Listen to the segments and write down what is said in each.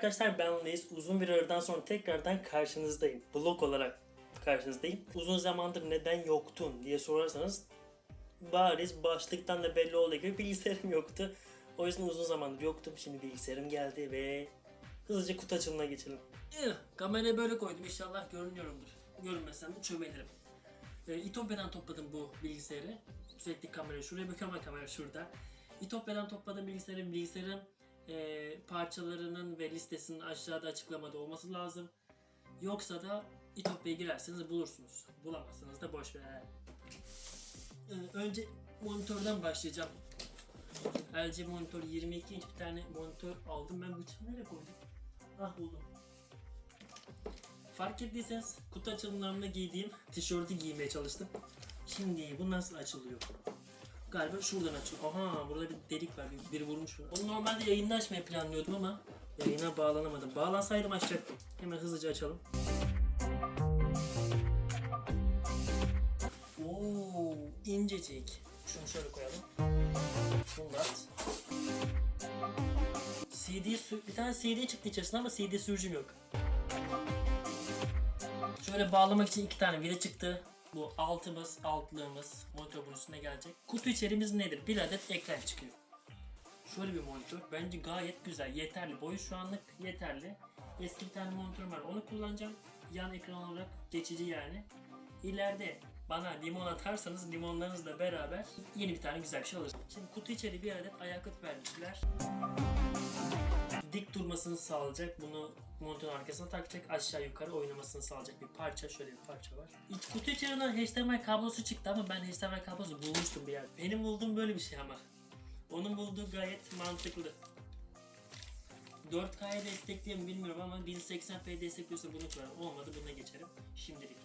arkadaşlar ben Luis. Uzun bir aradan sonra tekrardan karşınızdayım. Vlog olarak karşınızdayım. Uzun zamandır neden yoktun diye sorarsanız bariz başlıktan da belli olduğu gibi bilgisayarım yoktu. O yüzden uzun zamandır yoktum. Şimdi bilgisayarım geldi ve hızlıca kutu açılımına geçelim. Eh, Kamerayı böyle koydum inşallah görünüyorumdur. Görünmesem de çömelirim. E, İtopya'dan topladım bu bilgisayarı. Sürekli kamerayı şuraya bakıyorum ama kamera şurada. İtopya'dan topladım bilgisayarı. Bilgisayarın e, parçalarının ve listesinin aşağıda açıklamada olması lazım. Yoksa da İtopya'ya girerseniz bulursunuz. Bulamazsanız da boş ver. E, önce monitörden başlayacağım. LG monitör 22 inç bir tane monitör aldım. Ben bıçağı nereye koydum? Ah buldum. Fark ettiyseniz kutu açılımlarında giydiğim tişörtü giymeye çalıştım. Şimdi bu nasıl açılıyor? Galiba şuradan açılıyor. Aha burada bir delik var. Bir, biri vurmuş bunu. Onu normalde yayında açmayı planlıyordum ama yayına bağlanamadım. Bağlansaydım açacaktım. Hemen hızlıca açalım. Oo, incecik. Şunu şöyle koyalım. Bunlar. CD bir tane CD çıktı içerisinden ama CD sürücüm yok. Şöyle bağlamak için iki tane vida çıktı. Bu altımız, altlığımız monitör bunun üstüne gelecek. Kutu içeriğimiz nedir? Bir adet ekran çıkıyor. Şöyle bir monitör. Bence gayet güzel. Yeterli. Boyu şu anlık yeterli. Eski bir tane monitörüm var. Onu kullanacağım. Yan ekran olarak geçici yani. İleride bana limon atarsanız limonlarınızla beraber yeni bir tane güzel bir şey alırsınız. Şimdi kutu içeri bir adet ayaklık vermişler dik durmasını sağlayacak. Bunu monitörün arkasına takacak. Aşağı yukarı oynamasını sağlayacak bir parça. Şöyle bir parça var. İlk kutu içerisinden HDMI kablosu çıktı ama ben HDMI kablosu bulmuştum bir yer. Benim bulduğum böyle bir şey ama. Onun bulduğu gayet mantıklı. 4K'ya destekliyor mu bilmiyorum ama 1080p destekliyorsa bunu koyarım. Olmadı buna geçerim. Şimdilik.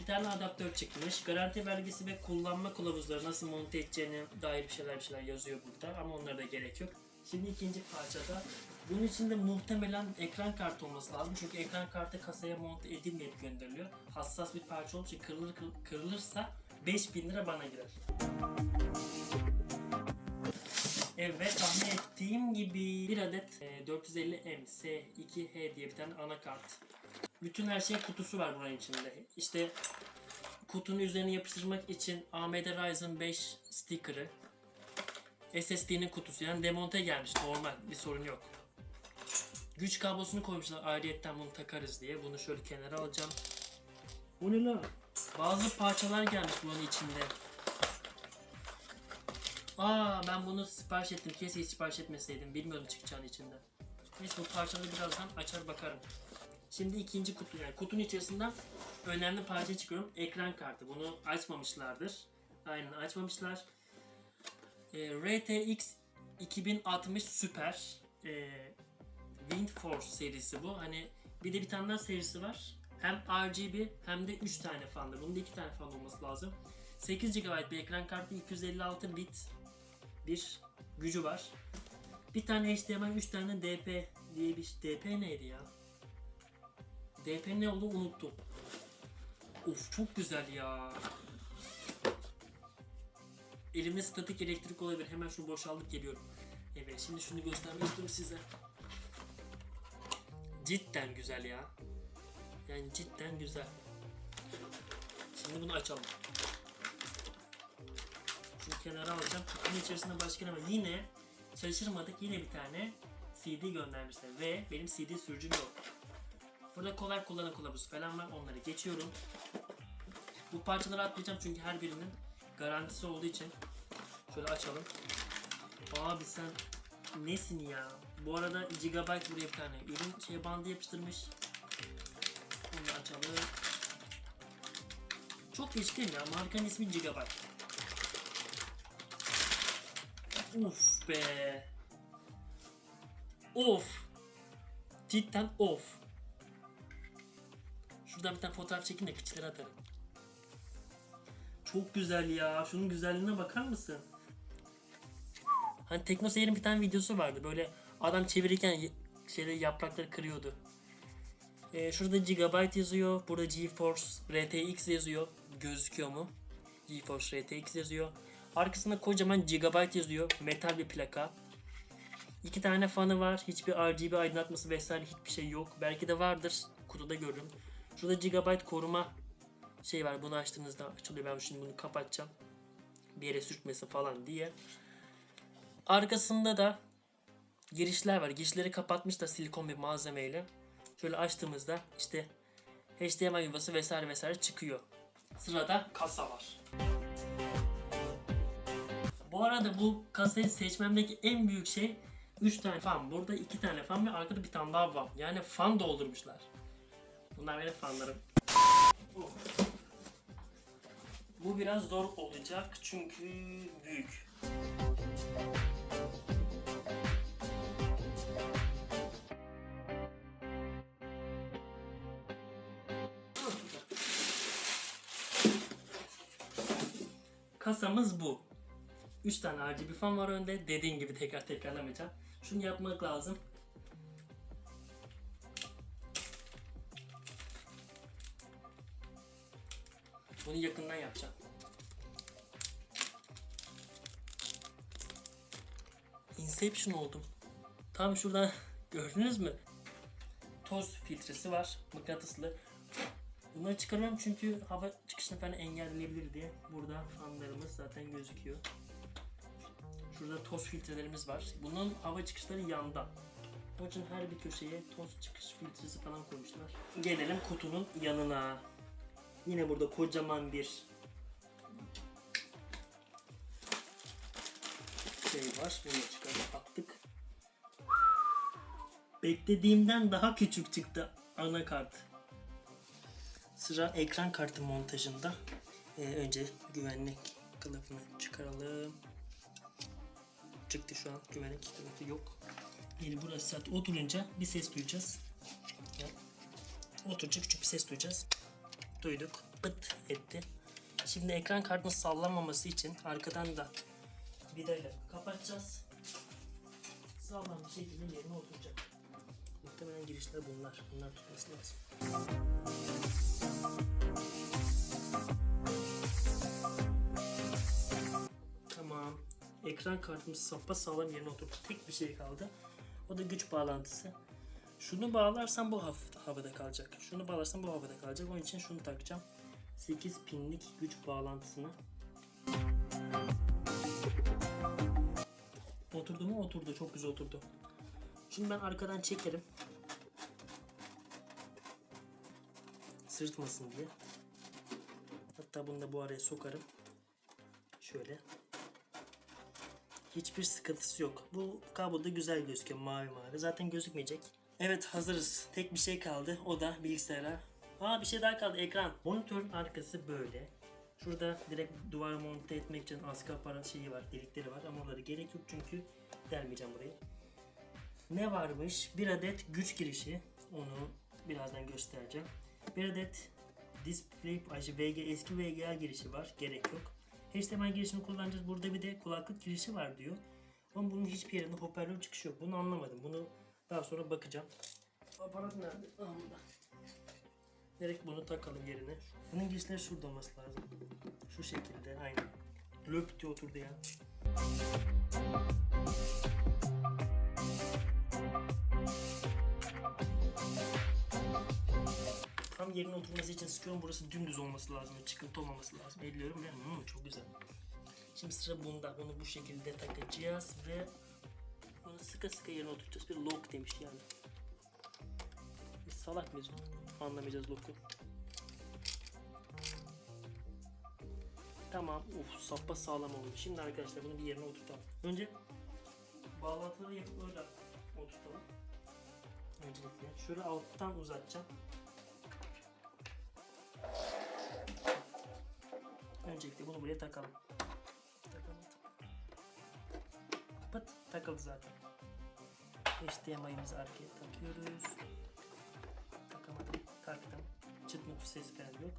Bir tane adaptör çıkmış. Garanti belgesi ve kullanma kılavuzları nasıl monte edeceğine dair bir şeyler bir şeyler yazıyor burada ama onlara da gerek yok. Şimdi ikinci parçada bunun içinde muhtemelen ekran kartı olması lazım. Çünkü ekran kartı kasaya monte edilmeyip gönderiliyor. Hassas bir parça olduğu için kırılır, kır- kırılırsa 5000 lira bana girer. Evet tahmin ettiğim gibi bir adet e, 450M S2H diye bir tane anakart. Bütün her şey kutusu var bunun içinde. İşte kutunun üzerine yapıştırmak için AMD Ryzen 5 sticker'ı, SSD'nin kutusu yani demonte gelmiş normal bir sorun yok. Güç kablosunu koymuşlar ayrıyetten bunu takarız diye. Bunu şöyle kenara alacağım. Bu ne lan? Bazı parçalar gelmiş bunun içinde. Aa ben bunu sipariş ettim. Keşke sipariş etmeseydim. Bilmiyordum çıkacağını içinde. Neyse bu parçaları birazdan açar bakarım. Şimdi ikinci kutu yani kutunun içerisinden önemli parça çıkıyorum. Ekran kartı. Bunu açmamışlardır. Aynen açmamışlar. E, RTX 2060 Super e, Wind serisi bu. Hani bir de bir tane daha serisi var. Hem RGB hem de 3 tane fanlı. Bunun da 2 tane fan olması lazım. 8 GB bir ekran kartı 256 bit bir gücü var. Bir tane HDMI 3 tane DP diye bir DP neydi ya? DP ne oldu unuttum. Of çok güzel ya. Elimde statik elektrik olabilir. Hemen şunu boşaltıp geliyorum. Evet şimdi şunu göstermek istiyorum size. Cidden güzel ya. Yani cidden güzel. Şimdi bunu açalım. Şunu kenara alacağım. Kutunun içerisinde başka ne var? Yine şaşırmadık. Yine bir tane CD göndermişler. Ve benim CD sürücüm yok. Burada kolay kullanım kılavuzu falan var. Onları geçiyorum. Bu parçaları atlayacağım çünkü her birinin garantisi olduğu için. Şöyle açalım. Abi sen nesin ya? Bu arada Gigabyte buraya bir tane ürün şey bandı yapıştırmış. Bunu da açalım. Çok mi ya? Markanın ismi Gigabyte. Uf be. Of. Cidden of. Şuradan bir tane fotoğraf çekin de kıçları atarım. Çok güzel ya. Şunun güzelliğine bakar mısın? Hani Tekno Seyir'in bir tane videosu vardı. Böyle adam çevirirken şeyleri yaprakları kırıyordu. Ee, şurada Gigabyte yazıyor. Burada GeForce RTX yazıyor. Gözüküyor mu? GeForce RTX yazıyor. Arkasında kocaman Gigabyte yazıyor. Metal bir plaka. İki tane fanı var. Hiçbir RGB aydınlatması vesaire hiçbir şey yok. Belki de vardır. Kutuda görürüm. Şurada GB koruma şey var. Bunu açtığınızda açılıyor. Ben şimdi bunu kapatacağım. Bir yere sürtmesin falan diye. Arkasında da girişler var. Girişleri kapatmış da silikon bir malzemeyle. Şöyle açtığımızda işte HDMI yuvası vesaire vesaire çıkıyor. Sırada kasa var. Bu arada bu kasayı seçmemdeki en büyük şey 3 tane fan. Burada 2 tane fan ve arkada bir tane daha var. Yani fan doldurmuşlar. Bunlar benim fanlarım. Bu biraz zor olacak çünkü büyük. Kasamız bu. 3 tane RGB fan var önde. Dediğim gibi tekrar tekrarlamayacağım. Şunu yapmak lazım. Bunu yakından yapacağım. Inception oldum. Tam şuradan gördünüz mü? Toz filtresi var. Mıknatıslı. Bunları çıkarıyorum çünkü hava çıkışını falan engelleyebilir diye. Burada fanlarımız zaten gözüküyor. Şurada toz filtrelerimiz var. Bunun hava çıkışları yanda. Onun için her bir köşeye toz çıkış filtresi falan koymuşlar. Gelelim kutunun yanına. Yine burada kocaman bir şey var. Bunu çıkarıp attık. Beklediğimden daha küçük çıktı anakart. Sıra ekran kartı montajında. Ee, önce güvenlik kılıfını çıkaralım. Çıktı şu an güvenlik kılıfı yok. Yani burası zaten oturunca bir ses duyacağız. Oturunca küçük bir ses duyacağız. Duyduk. Pıt etti. Şimdi ekran kartının sallanmaması için arkadan da vidayla kapatacağız. Sağlam bir şekilde yerine oturacak. Muhtemelen girişler bunlar. Bunlar tutması lazım. Tamam. Ekran kartımız sapa sağlam yerine oturdu. Tek bir şey kaldı. O da güç bağlantısı. Şunu bağlarsam bu havada kalacak. Şunu bağlarsam bu havada kalacak. Onun için şunu takacağım. 8 pinlik güç bağlantısını. Oturdu mu? Oturdu. Çok güzel oturdu. Şimdi ben arkadan çekerim. Sırtmasın diye. Hatta bunu da bu araya sokarım. Şöyle. Hiçbir sıkıntısı yok. Bu kabloda güzel gözüküyor mavi mavi. Zaten gözükmeyecek. Evet hazırız. Tek bir şey kaldı. O da bilgisayara. Aa bir şey daha kaldı. Ekran. Monitörün arkası böyle. Şurada direkt duvara monte etmek için askı aparat şeyi var. Delikleri var ama onlara gerek yok çünkü delmeyeceğim burayı. Ne varmış? Bir adet güç girişi. Onu birazdan göstereceğim. Bir adet display ay, VG, eski VGA girişi var. Gerek yok. HDMI girişini kullanacağız. Burada bir de kulaklık girişi var diyor. Ama bunun hiçbir yerinde hoparlör çıkışı yok. Bunu anlamadım. Bunu daha sonra bakacağım. Aparat nerede? Burada. Direkt bunu takalım yerine. Bunun girişleri şurada olması lazım. Şu şekilde aynen. Löp diye oturdu ya. Tam yerine oturması için sıkıyorum. Burası dümdüz olması lazım. Çıkıntı olmaması lazım. Elliyorum ve hmm, çok güzel. Şimdi sıra bunda. Bunu bu şekilde takacağız ve bunu sıkı sıkı yerine oturtacağız. Bir lock demiş yani. Biz salak mıyız? Anlamayacağız lock'u. Tamam. Uf sapa sağlam oldu. Şimdi arkadaşlar bunu bir yerine oturtalım. Önce bağlantıları yapıp öyle oturtalım. Öncelikle. Şöyle alttan uzatacağım. Öncelikle bunu buraya. Takalım. Pıt takıldı zaten. HDMI'mizi arkaya takıyoruz. Takamadım. Taktım. Çıt mutlu ses falan yok.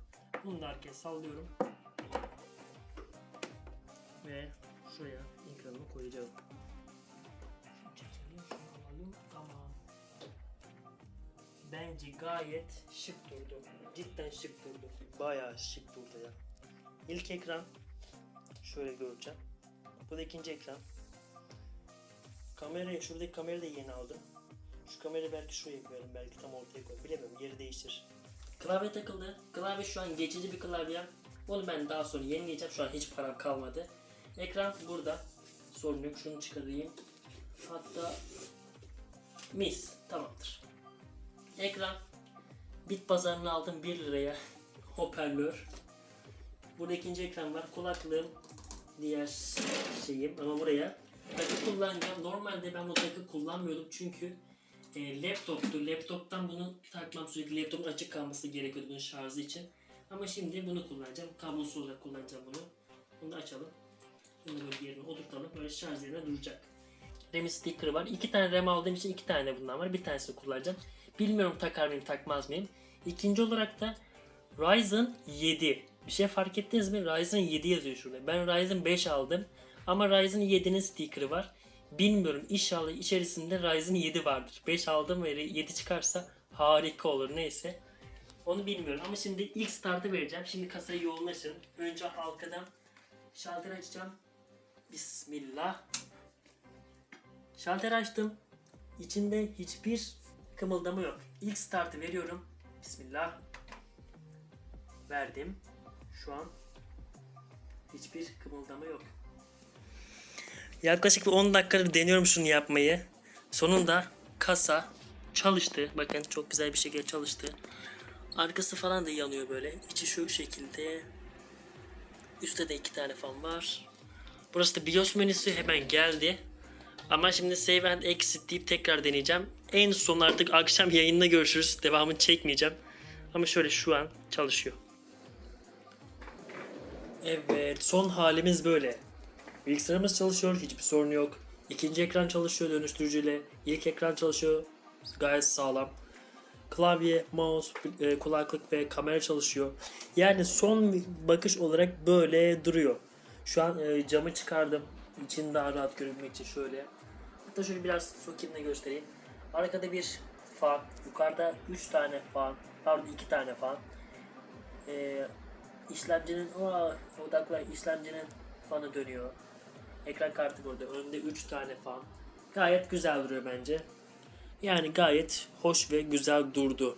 Bunu da arkaya sallıyorum. Ve şuraya ekranımı koyacağım. Şunu çekelim, şunu alalım. Tamam. Bence gayet şık durdu. Cidden şık durdu. Bayağı şık durdu ya. İlk ekran şöyle göreceğim. Bu da ikinci ekran. Kamerayı, şuradaki kamerayı da yeni aldım. Şu kamerayı belki şuraya koyalım, belki tam ortaya koyalım. Bilemiyorum, yeri değiştir. Klavye takıldı. Klavye şu an geçici bir klavye. Onu ben daha sonra yenileyeceğim. Şu an hiç param kalmadı. Ekran burada. Sorun yok. Şunu çıkarayım. Hatta mis. Tamamdır. Ekran. Bit pazarını aldım 1 liraya. Hoparlör. Burada ikinci ekran var. Kulaklığım. Diğer şeyim ama buraya takı kullanacağım. Normalde ben bu takı kullanmıyordum çünkü e, laptoptu. Laptoptan bunu takmam sürekli laptopun açık kalması gerekiyordu bunun şarjı için. Ama şimdi bunu kullanacağım. Kablosuz olarak kullanacağım bunu. Bunu açalım. Bunu da böyle yerine oturtalım. Böyle şarj yerine duracak. RAM sticker var. İki tane RAM aldığım için iki tane bundan var. Bir tanesini kullanacağım. Bilmiyorum takar mıyım takmaz mıyım. İkinci olarak da Ryzen 7. Bir şey fark ettiniz mi? Ryzen 7 yazıyor şurada. Ben Ryzen 5 aldım. Ama Ryzen 7'nin sticker'ı var. Bilmiyorum inşallah içerisinde Ryzen 7 vardır. 5 aldım ve 7 çıkarsa harika olur neyse. Onu bilmiyorum ama şimdi ilk startı vereceğim. Şimdi kasayı yoğunlaşın. Önce halkadan şalter açacağım. Bismillah. Şalter açtım. İçinde hiçbir kımıldama yok. İlk startı veriyorum. Bismillah. Verdim. Şu an hiçbir kımıldama yok. Yaklaşık bir 10 dakikadır deniyorum şunu yapmayı. Sonunda kasa çalıştı. Bakın çok güzel bir şekilde çalıştı. Arkası falan da yanıyor böyle. İçi şu şekilde. Üstte de iki tane fan var. Burası da BIOS menüsü hemen geldi. Ama şimdi save and exit deyip tekrar deneyeceğim. En son artık akşam yayında görüşürüz. Devamını çekmeyeceğim. Ama şöyle şu an çalışıyor. Evet son halimiz böyle. Bilgisayarımız çalışıyor hiçbir sorun yok. İkinci ekran çalışıyor dönüştürücüyle. İlk ekran çalışıyor gayet sağlam. Klavye, mouse, e, kulaklık ve kamera çalışıyor. Yani son bakış olarak böyle duruyor. Şu an e, camı çıkardım. İçini daha rahat görebilmek için şöyle. Hatta şöyle biraz sokayım da göstereyim. Arkada bir fan, yukarıda 3 tane fan, pardon 2 tane fan. E, işlemcinin o odakla işlemcinin fanı dönüyor. Ekran kartı burada. Önde 3 tane fan. Gayet güzel duruyor bence. Yani gayet hoş ve güzel durdu.